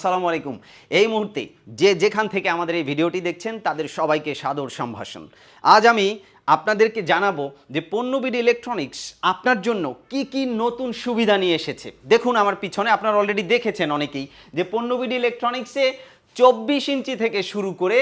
আসসালামু আলাইকুম। এই মুহূর্তে যে যেখান থেকে আমাদের এই ভিডিওটি দেখছেন, তাদের সবাইকে সাদর সম্ভাষণ। আজ আমি আপনাদেরকে জানাব যে পণ্যবিড ইলেকট্রনিক্স আপনার জন্য কি কি নতুন সুবিধা নিয়ে এসেছে। দেখুন আমার পিছনে, আপনারা অলরেডি দেখেছেন অনেকেই যে পণ্যবিড ইলেকট্রনিক্সে চব্বিশ ইঞ্চি থেকে শুরু করে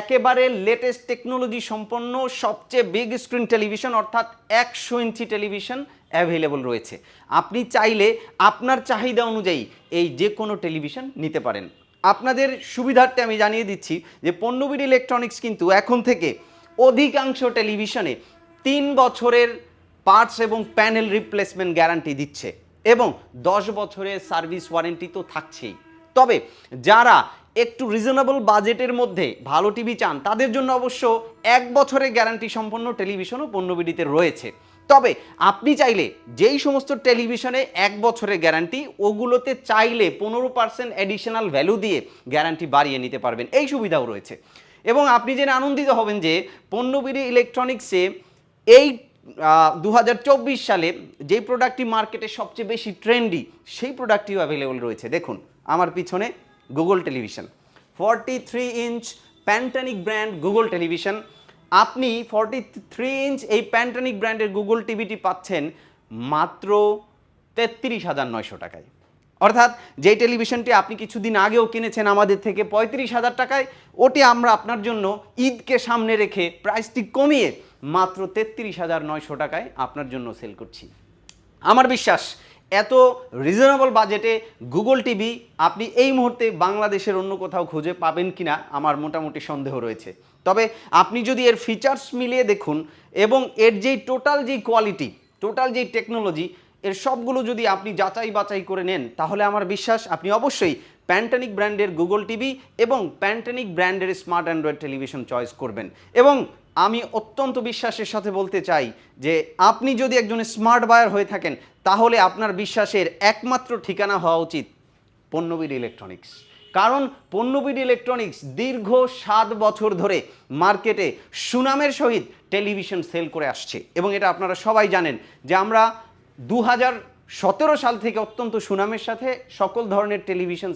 একেবারে লেটেস্ট টেকনোলজি সম্পন্ন সবচেয়ে বিগ স্ক্রিন টেলিভিশন অর্থাৎ একশো ইঞ্চি টেলিভিশন অ্যাভেলেবল রয়েছে। আপনি চাইলে আপনার চাহিদা অনুযায়ী এই যে কোনো টেলিভিশন নিতে পারেন। আপনাদের সুবিধার্থে আমি জানিয়ে দিচ্ছি যে পণ্যবিড ইলেকট্রনিক্স কিন্তু এখন থেকে অধিকাংশ টেলিভিশনে তিন বছরের পার্টস এবং প্যানেল রিপ্লেসমেন্ট গ্যারান্টি দিচ্ছে এবং দশ বছরের সার্ভিস ওয়ারেন্টি তো থাকছেই। তবে যারা একটু রিজনেবল বাজেটের মধ্যে ভালো টিভি চান, তাদের জন্য অবশ্য এক বছরের গ্যারান্টি সম্পন্ন টেলিভিশনও পণ্যবিডিতে রয়েছে। তবে আপনি চাইলে যেই সমস্ত টেলিভিশনে এক বছরের গ্যারান্টি ওগুলোতে চাইলে পনেরো পার্সেন্ট অ্যাডিশনাল ভ্যালু দিয়ে গ্যারান্টি বাড়িয়ে নিতে পারবেন। এই সুবিধাও রয়েছে। এবং আপনি জেনে আনন্দিত হবেন যে পণ্যবিডি ইলেকট্রনিক্সে এই দু হাজার চব্বিশ সালে যে প্রোডাক্টটি মার্কেটে সবচেয়ে বেশি ট্রেন্ডি সেই প্রোডাক্টটিও অ্যাভেলেবল রয়েছে। দেখুন, আমার পিছনে Google television forty three inch প্যান্টানিক brand Google television আপনি ফর্টি থ্রি ইঞ্চ এই প্যান্টানিক ব্র্যান্ডের গুগল টিভিটি পাচ্ছেন মাত্র তেত্রিশ হাজার নয়শো টাকায়। অর্থাৎ যেই টেলিভিশনটি আপনি কিছুদিন আগেও কিনেছেন আমাদের থেকে, পঁয়ত্রিশ হাজার টাকায়, ওটি আমরা আপনার জন্য ঈদকে সামনে রেখে প্রাইসটি কমিয়ে মাত্র তেত্রিশ হাজার নয়শো টাকায় আপনার জন্য সেল করছি। আমার বিশ্বাস, এত রিজনেবল বাজেটে গুগল টিভি আপনি এই মুহূর্তে বাংলাদেশের অন্য কোথাও খুঁজে পাবেন কিনা আমার মোটামুটি সন্দেহ রয়েছে। তবে আপনি যদি এর ফিচার্স মিলিয়ে দেখুন এবং এর যেই টোটাল যেই কোয়ালিটি টোটাল যেই টেকনোলজি এর সবগুলো যদি আপনি যাচাই বাছাই করে নেন, তাহলে আমার বিশ্বাস, আপনি অবশ্যই প্যান্টানিক ব্র্যান্ডের গুগল টিভি এবং প্যান্টানিক ব্র্যান্ডের স্মার্ট অ্যান্ড্রয়েড টেলিভিশন চয়েস করবেন। এবং আমি অত্যন্ত বিশ্বাসের সাথে বলতে চাই যে, আপনি যদি একজন স্মার্ট বায়ার হয়ে থাকেন, তাহলে আপনার বিশ্বাসের একমাত্র ঠিকানা হওয়া উচিত পণ্যবিড ইলেকট্রনিক্স কারণ পণ্যবিড ইলেকট্রনিক্স দীর্ঘ সাত বছর ধরে মার্কেটে সুনামের সহিত টেলিভিশন সেল করে আসছে। এবং এটা আপনারা সবাই জানেন যে আমরা দু সতেরো সাল থেকে অত্যন্ত সুনামের সাথে সকল ধরনের টেলিভিশন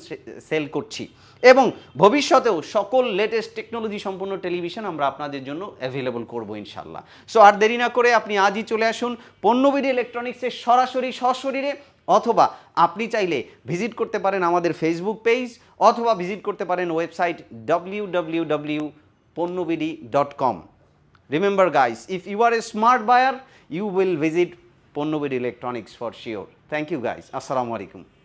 সেল করছি এবং ভবিষ্যতেও সকল লেটেস্ট টেকনোলজি সম্পন্ন টেলিভিশন আমরা আপনাদের জন্য অ্যাভেলেবল করব ইনশাল্লাহ। সো আর দেরি না করে আপনি আজই চলে আসুন পণ্যবিডি ইলেকট্রনিক্সের সরাসরি সশরীরে অথবা আপনি চাইলে ভিজিট করতে পারেন আমাদের ফেসবুক পেজ অথবা ভিজিট করতে পারেন website W W W Ponnobd dot com Remember, guys, if you are a smart buyer, you will visit পণ্যবীর electronics for sure thank you guys আসসালামু আলাইকুম